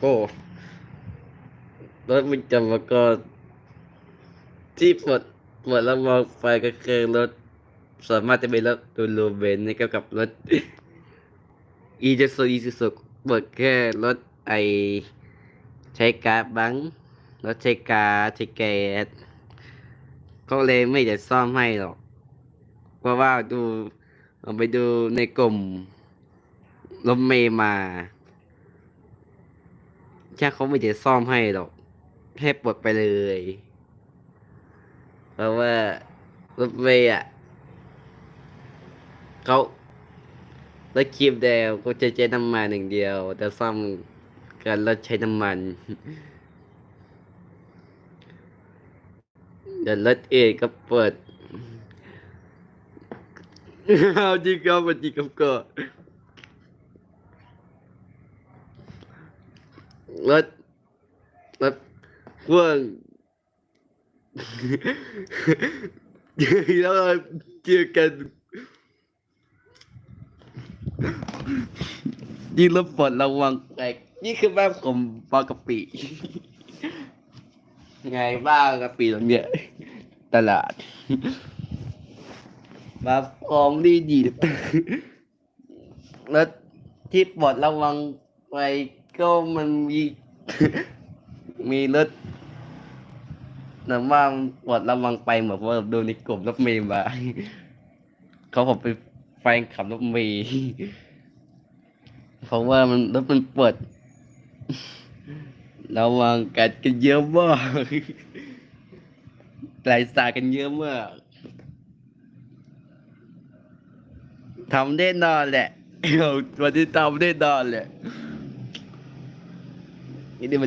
โอ้รถมันจะมาก็ที่ปวดปวดแล้วมองไปก็คือรถส่วนมากจะเป็นรถดูรูเบนซ์นี่ก็กับรถอีจะสูอีสุกเบิกแค่รถไอใช้กาบังรถใช้กาใช้แก๊สเขาเลยไม่จะซ่อมให้หรอก เพราะว่าดูไปดูในกลุ่มรถเมย์มา ช่เขาไม่จะซ่อมให้หรอก ให้ปลดไปเลย เพราะว่ารถเมย์อะเขารถครีมแดงก็จะใช้น้ำมันหนึ่งเดียว แต่ซ่อมกันรถใช้น้ำมันเดี๋ยวรถเอกก็เปิดเอาจริงครับจริงครับก็ รถรถพ่วงแล้วเราเจอกันยิ่งรถปลดระวังแตกนี่คือบ้านผมปากะปิไงบ้างกะปิตรงเนี้ยตลาดมาพร้อมดีดีแล้วที่ปลดระวังไป ก็มันมี มีรถนะว่าปลดระวังไปเหมือนว่าดูในกลุ่มรถเมย์มาเขาบอกไปแฟนขับรถเมย์เพราะว่ามันรถมันเปิดระวังกัดกันเยอะมากหลายสายกันเยอะมากทำแน่นอนแหละวันที่ทำแน่นอนแหละ นี่เ